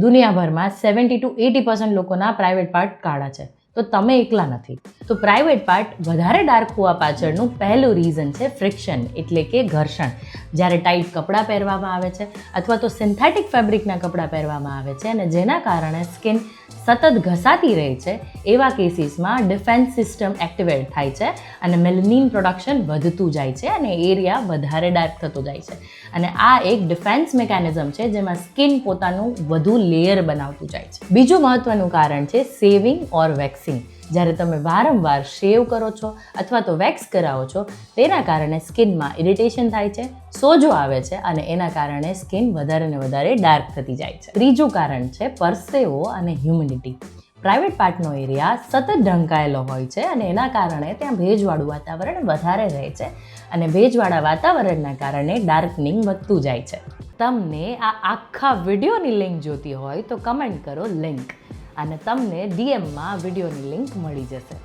દુનિયાભરમાં seventy two eighty percent લોકોના private part કાળા છે. તો તમે એકલા નથી. તો પ્રાઇવેટ પાર્ટ વધારે ડાર્ક હોવા પાછળનું પહેલું રીઝન છે ફ્રિક્શન એટલે કે ઘર્ષણ. જ્યારે ટાઈટ કપડાં પહેરવામાં આવે છે અથવા તો સિન્થેટિક ફેબ્રિકના કપડાં પહેરવામાં આવે છે અને જેના કારણે સ્કિન સતત ઘસાતી રહે છે, એવા કેસીસમાં ડિફેન્સ સિસ્ટમ એક્ટિવેટ થાય છે અને મેલનિન પ્રોડક્શન વધતું જાય છે અને એરિયા વધારે ડાર્ક થતો જાય છે. અને આ એક ડિફેન્સ મિકેનિઝમ છે જેમાં સ્કિન પોતાનું વધુ લેયર બનાવતું જાય છે. બીજું મહત્વનું કારણ છે સેવિંગ ઓર વેક્સિંગ જ્યારે તમે વારંવાર શેવ કરો છો અથવા તો વેક્સ કરાવો છો, તેના કારણે સ્કિનમાં ઇરિટેશન થાય છે, સોજો આવે છે અને એના કારણે સ્કિન વધારે ને વધારે ડાર્ક થતી જાય છે. ત્રીજું કારણ છે પરસેવો અને હ્યુમિડિટી. પ્રાઇવેટ પાર્ટનો એરિયા સતત ઢંકાયેલો હોય છે અને એના કારણે ત્યાં ભેજવાળું વાતાવરણ વધારે રહે છે અને ભેજવાળા વાતાવરણના કારણે ડાર્કનિંગ વધતું જાય છે. તમને આ આખા વિડીયોની લિંક જોતી હોય તો કમેન્ટ કરો લિંક. અને તમને ડીએમમાં વિડીયોની લિંક મળી જશે.